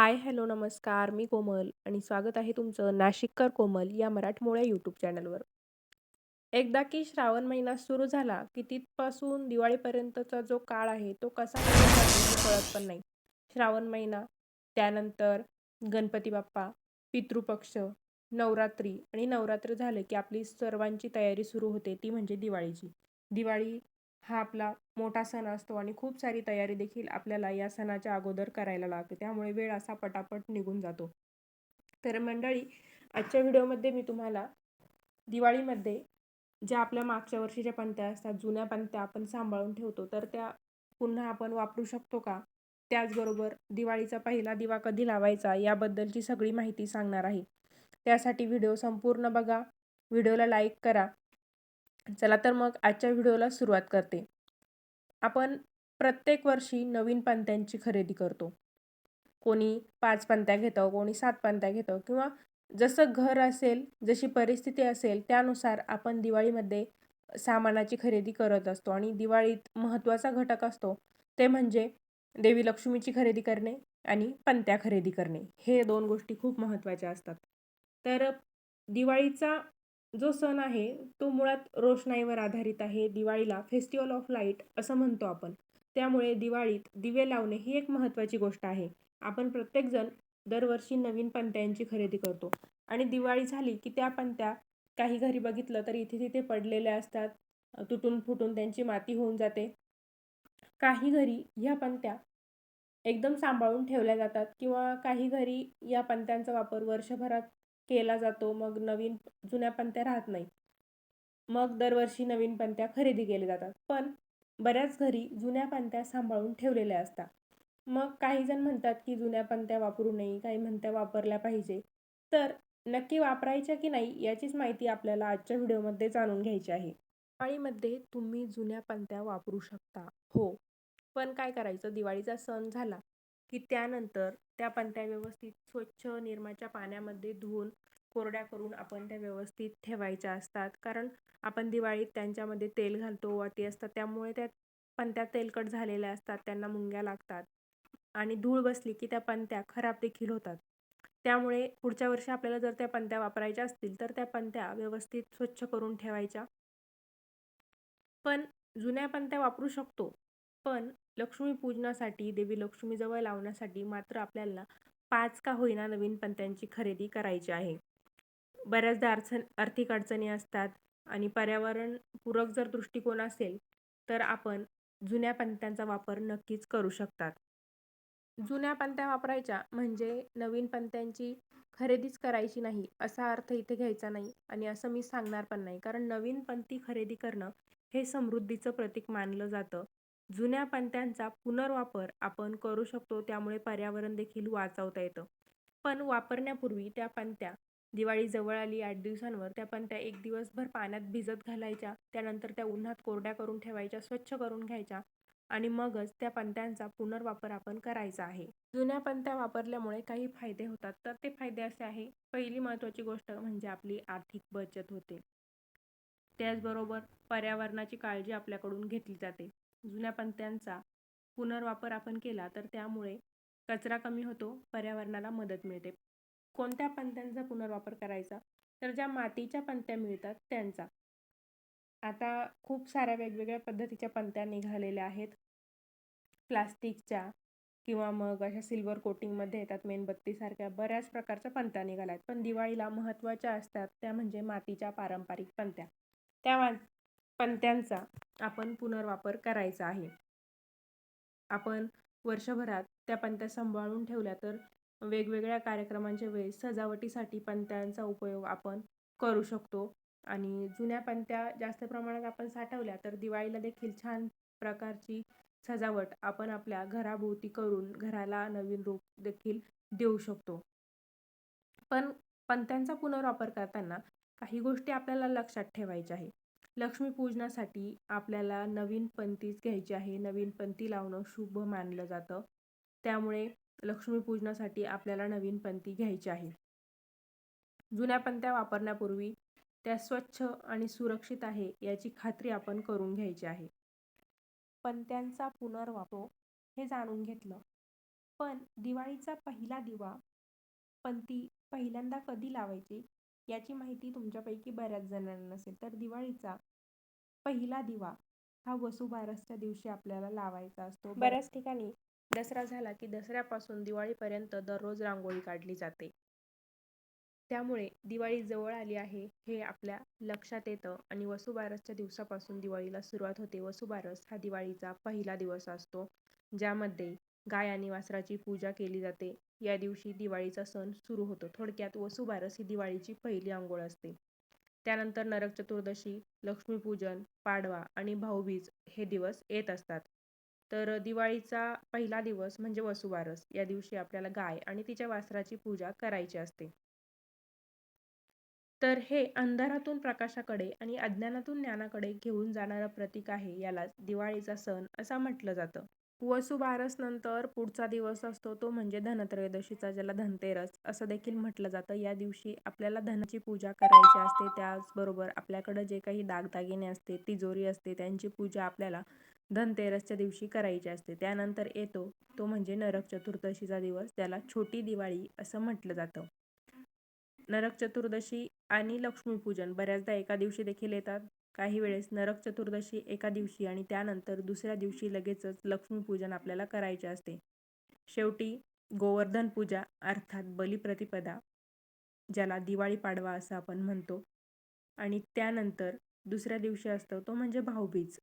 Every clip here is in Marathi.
हाय, हॅलो, नमस्कार. मी कोमल आणि स्वागत आहे तुमचं नाशिककर कोमल या मराठमोळ्या यूट्यूब चॅनलवर. एकदा की श्रावण महिना सुरू झाला की तिथपासून दिवाळीपर्यंतचा जो काळ आहे तो कसा कळत पण नाही. श्रावण महिना, त्यानंतर गणपती बाप्पा, पितृपक्ष, नवरात्री आणि नवरात्र झाले की आपली सर्वांची तयारी सुरू होते ती म्हणजे दिवाळीची. दिवाळी हा आपला मोठा सण असतो आणि खूप सारी तयारी देखील आपल्याला या सणाच्या अगोदर करायला लागते. त्यामुळे वेळ असा पटापट निघून जातो. तर मंडळी आजच्या व्हिडिओमध्ये मी तुम्हाला दिवाळीमध्ये ज्या आपल्या मागच्या वर्षीच्या पंत्या असतात, जुन्या पंत्या आपण सांभाळून ठेवतो, तर त्या पुन्हा आपण वापरू शकतो का? त्याचबरोबर दिवाळीचा पहिला दिवा कधी लावायचा याबद्दलची सगळी माहिती सांगणार आहे. त्यासाठी व्हिडिओ संपूर्ण बघा. व्हिडिओला लाईक करा. चला तर मग आजच्या व्हिडिओला सुरुवात करते. आपण प्रत्येक वर्षी नवीन पंत्यांची खरेदी करतो. कोणी पाच पंत्या घेतं, कोणी सात पंत्या घेतं किंवा जसं घर असेल, जशी परिस्थिती असेल त्यानुसार आपण दिवाळीमध्ये सामानाची खरेदी करत असतो आणि दिवाळीत महत्त्वाचा घटक असतो ते म्हणजे देवी लक्ष्मीची खरेदी करणे आणि पंत्या खरेदी करणे. हे दोन गोष्टी खूप महत्त्वाच्या असतात. तर दिवाळीचा जो सण आहे तो मुळात रोषणाईवर आधारित आहे. दिवाळीला फेस्टिवल ऑफ लाइट असं म्हणतो आपण. त्यामुळे दिवाळीत दिवे लावणे ही एक महत्त्वाची गोष्ट आहे. आपण प्रत्येकजण दरवर्षी नवीन पंत्यांची खरेदी करतो आणि दिवाळी झाली की त्या पंत्या काही घरी बघितलं तर इथे तिथे पडलेल्या असतात. तुटून फुटून त्यांची माती होऊन जाते. काही घरी ह्या पंत्या एकदम सांभाळून ठेवल्या जातात किंवा काही घरी या पंत्यांचा वापर वर्षभरात केला जातो. मग नवीन जुन्या पंत्या राहत नाही. मग दरवर्षी नवीन पंत्या खरेदी केल्या जातात. पण बऱ्याच घरी जुन्या पंत्या सांभाळून ठेवलेल्या असतात. मग काही जण म्हणतात की जुन्या पंत्या वापरू नये, काही म्हणत्या वापरल्या पाहिजे. तर नक्की वापरायच्या की नाही याचीच माहिती आपल्याला आजच्या व्हिडिओमध्ये जाणून घ्यायची आहे. दिवाळीमध्ये तुम्ही जुन्या पंत्या वापरू शकता. हो, पण काय करायचं दिवाळीचा सण झाला की त्यानंतर त्या पंत्या व्यवस्थित स्वच्छ निरमाच्या पाण्यामध्ये धुवून कोरड्या करून आपण त्या व्यवस्थित ठेवायच्या असतात. कारण आपण दिवाळीत त्यांच्यामध्ये तेल घालतो, वाती असतात त्यामुळे त्या पंत्या तेलकट झालेल्या असतात, त्यांना मुंग्या लागतात आणि धूळ बसली की त्या पंत्या खराब देखील होतात. त्यामुळे पुढच्या वर्षी आपल्याला जर त्या पंत्या वापरायच्या असतील तर त्या पंत्या व्यवस्थित स्वच्छ करून ठेवायच्या. पण जुन्या पंत्या वापरू शकतो. पण लक्ष्मीपूजनासाठी, देवी लक्ष्मीजवळ लावण्यासाठी मात्र आपल्याला पाच का होईना नवीन पंत्यांची खरेदी करायची आहे. बऱ्याचदा अडचण आर्थिक अडचणी असतात आणि पर्यावरणपूरक जर दृष्टिकोन असेल तर आपण जुन्या पंत्यांचा वापर नक्कीच करू शकतात. जुन्या पंत्या वापरायच्या म्हणजे नवीन पंत्यांची खरेदीच करायची नाही असा अर्थ इथे घ्यायचा नाही आणि असं मी सांगणार पण नाही. कारण नवीन पंती खरेदी करणं हे समृद्धीचं प्रतीक मानलं जातं. जुन्या पंत्यांचा पुनर्वापर आपण करू शकतो त्यामुळे पर्यावरण देखील वाचवता येतं. पण वापरण्यापूर्वी त्या पंत्या दिवाळी जवळ आली आठ दिवसांवर त्या पंत्या एक दिवसभर पाण्यात भिजत घालायच्या. त्यानंतर त्या उन्हात कोरड्या करून ठेवायच्या, स्वच्छ करून घ्यायच्या आणि मगच त्या पंत्यांचा पुनर्वापर आपण करायचा आहे. जुन्या पंत्या वापरल्यामुळे काही फायदे होतात. तर ते फायदे असे आहे. पहिली महत्त्वाची गोष्ट म्हणजे आपली आर्थिक बचत होते. त्याचबरोबर पर्यावरणाची काळजी आपल्याकडून घेतली जाते. जुन्या पंत्यांचा पुनर्वापर आपण केला तर त्यामुळे कचरा कमी होतो, पर्यावरणाला मदत मिळते. कोणत्या पंत्यांचा पुनर्वापर करायचा? तर ज्या मातीच्या पंत्या मिळतात त्यांचा. आता खूप साऱ्या वेगवेगळ्या पद्धतीच्या पंत्या निघालेल्या आहेत. प्लास्टिकच्या किंवा मग अशा सिल्वर कोटिंगमध्ये येतात मेणबत्तीसारख्या बऱ्याच प्रकारच्या पंत्या निघाल्या आहेत. पण दिवाळीला महत्त्वाच्या असतात त्या म्हणजे मातीच्या पारंपरिक पंत्या. त्या पंत्यांचा आपण पुनर्वापर करायचा आहे. आपण वर्षभरात त्या पंत्या सांभाळून ठेवल्या तर वेगवेगळ्या कार्यक्रमांच्या वेळेस सजावटीसाठी पंत्यांचा उपयोग आपण करू शकतो आणि जुन्या पंत्या जास्त प्रमाणात आपण साठवल्या तर दिवाळीला देखील छान प्रकारची सजावट आपण आपल्या घराभोवती करून घराला नवीन रूप देखील देऊ शकतो. पण पंत्यांचा पुनर्वापर करताना काही गोष्टी आपल्याला लक्षात ठेवायच्या आहे. लक्ष्मीपूजनासाठी आपल्याला नवीन पंतीच घ्यायची आहे. नवीन पंती लावणं शुभ मानलं जातं. त्यामुळे लक्ष्मीपूजनासाठी आपल्याला नवीन पंती घ्यायची आहे. जुन्या पंत्या वापरण्यापूर्वी त्या स्वच्छ आणि सुरक्षित आहे याची खात्री आपण करून घ्यायची आहे. पंत्यांचा पुनर्वापर हे जाणून घेतलं पण दिवाळीचा पहिला दिवा पंती पहिल्यांदा कधी लावायची याची माहिती तुमच्यापैकी बऱ्याच जणांना नसेल. तर दिवाळीचा पहिला दिवा हा वसुबारसच्या दिवशी आपल्याला लावायचा असतो. बऱ्याच ठिकाणी दसरा झाला की दसऱ्यापासून दिवाळीपर्यंत दररोज रांगोळी काढली जाते. त्यामुळे दिवाळी जवळ आली आहे हे आपल्या लक्षात येतं आणि वसुबारसच्या दिवसापासून दिवाळीला सुरुवात होते. वसुबारस हा दिवाळीचा पहिला दिवस असतो ज्यामध्ये गाय आणि वासराची पूजा केली जाते. या दिवशी दिवाळीचा सण सुरू होतो. थोडक्यात वसुबारस ही दिवाळीची पहिली आंघोळ असते. त्यानंतर नरक चतुर्दशी लक्ष्मीपूजन पाडवा आणि भाऊबीज हे दिवस येत असतात. तर दिवाळीचा पहिला दिवस म्हणजे वसुबारस. या दिवशी आपल्याला गाय आणि तिच्या वासराची पूजा करायची असते. तर हे अंधारातून प्रकाशाकडे आणि अज्ञानातून ज्ञानाकडे घेऊन जाणारं प्रतीक आहे यालाच दिवाळीचा सण असं म्हटलं जातं. वसुबारस नंतर पुढचा दिवस असतो तो म्हणजे धनत्रयोदशीचा ज्याला धनतेरस असं देखील म्हटलं जातं. या दिवशी आपल्याला धनाची पूजा करायची असते त्याचबरोबर आपल्याकडं जे काही दागदागिने असते तिजोरी असते त्यांची पूजा आपल्याला धनतेरसच्या दिवशी करायची असते. त्यानंतर येतो तो म्हणजे नरक चतुर्दशीचा दिवस त्याला छोटी दिवाळी असं म्हटलं जातं. नरक चतुर्दशी आणि लक्ष्मीपूजन बऱ्याचदा एका दिवशी देखील येतात. काही वेळेस नरक चतुर्दशी एका दिवशी आणि त्यानंतर दुसऱ्या दिवशी लगेचच लक्ष्मीपूजन आपल्याला करायचे असते. शेवटी गोवर्धन पूजा अर्थात बलिप्रतिपदा ज्याला दिवाळी पाडवा असं आपण म्हणतो. आणि त्यानंतर दुसऱ्या दिवशी असतं तो म्हणजे भाऊबीज.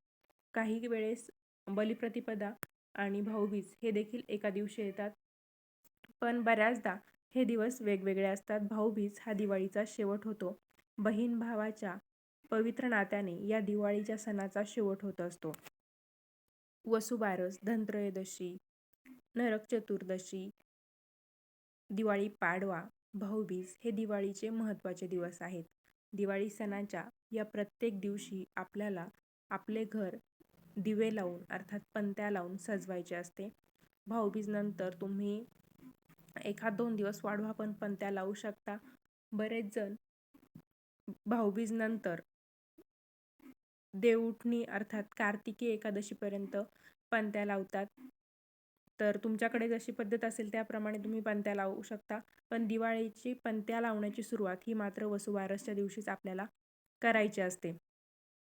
काही वेळेस बलिप्रतिपदा आणि भाऊबीज हे देखील एका दिवशी येतात. पण बऱ्याचदा हे दिवस वेगवेगळे असतात. भाऊबीज हा दिवाळीचा शेवट होतो. बहीण भावाच्या पवित्र नात्याने या दिवाळीच्या सणाचा शेवट होत असतो. वसुबारस धनत्रयोदशी नरक चतुर्दशी दिवाळी पाडवा भाऊबीज हे दिवाळीचे महत्त्वाचे दिवस आहेत. दिवाळी सणाच्या या प्रत्येक दिवशी आपल्याला आपले घर दिवे लावून अर्थात पंत्या लावून सजवायचे असते. भाऊबीज नंतर तुम्ही एखाद दोन दिवस वाढवा पण पंत्या लावू शकता. बरेच जण भाऊबीज नंतर देवउठणी अर्थात कार्तिकी एकादशीपर्यंत पंत्या लावतात. तर तुमच्याकडे जशी पद्धत असेल त्याप्रमाणे तुम्ही पंत्या लावू शकता. पण दिवाळीची पंत्या लावण्याची सुरुवात ही मात्र वसुबारसच्या दिवशीच आपल्याला करायची असते.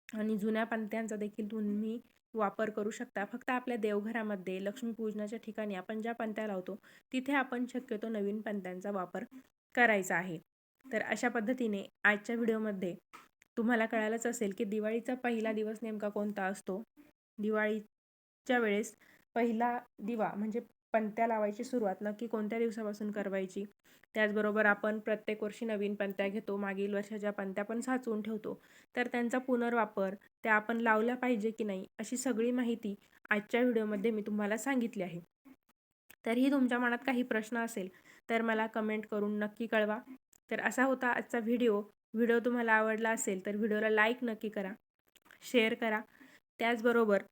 आणि जुन्या पंत्यांचा देखील तुम्ही वापर करू शकता. फक्त आपल्या देवघरामध्ये लक्ष्मीपूजनाच्या ठिकाणी आपण ज्या पंत्या लावतो तिथे आपण शक्यतो नवीन पंत्यांचा वापर करायचा आहे. तर अशा पद्धतीने आजच्या व्हिडिओमध्ये तुम्हाला कळालंच असेल की दिवाळीचा पहिला दिवस नेमका कोणता असतो? दिवाळीच्या वेळेस पहिला दिवा म्हणजे पंत्या लावायची सुरुवात नक्की कोणत्या दिवसापासून करवायची? त्याचबरोबर आपण प्रत्येक वर्षी नवीन पंत्या घेतो मागील वर्षाच्या पंत्या पण साचवून ठेवतो. तर त्यांचा पुनर्वापर त्या आपण लावल्या पाहिजे की नाही अशी सगळी माहिती आजच्या व्हिडिओमध्ये मी तुम्हाला सांगितली आहे. तरीही तुमच्या मनात काही प्रश्न असेल तर मला कमेंट करून नक्की कळवा. तर असा होता आजचा व्हिडिओ. व्हिडिओ तुम्हाला आवडला असेल तर व्हिडिओला लाईक नक्की करा शेअर करा. त्याचबरोबर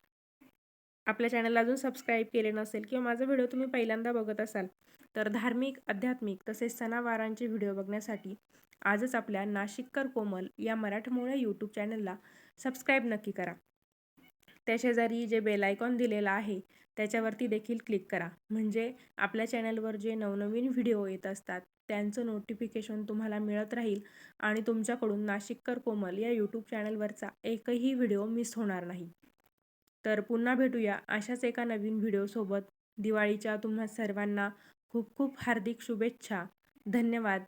आपल्या चॅनलला अजून सबस्क्राईब केले नसेल किंवा माझा व्हिडिओ तुम्ही पहिल्यांदा बघत असाल तर धार्मिक आध्यात्मिक तसेच सणावारांचे व्हिडिओ बघण्यासाठी आजच आपल्या नाशिककर कोमल या मराठमोळ्या यूट्यूब चॅनलला सबस्क्राईब नक्की करा. त्या शेजारी जे बेल आयकॉन आहे त्याच्यावरती देखील क्लिक करा. म्हणजे आपल्या चॅनलवर जे नवनवीन व्हिडिओ येत असतात त्यांचं नोटिफिकेशन तुम्हाला मिळत राहील आणि तुमच्याकडून नाशिककर कोमल या यूट्यूब चॅनलवरचा एकही व्हिडिओ मिस होणार नाही. तर पुन्हा भेटूया अशाच एका नवीन व्हिडिओसोबत दिवाळीच्या तुम्हा सर्वांना खूप खूप हार्दिक शुभेच्छा. धन्यवाद.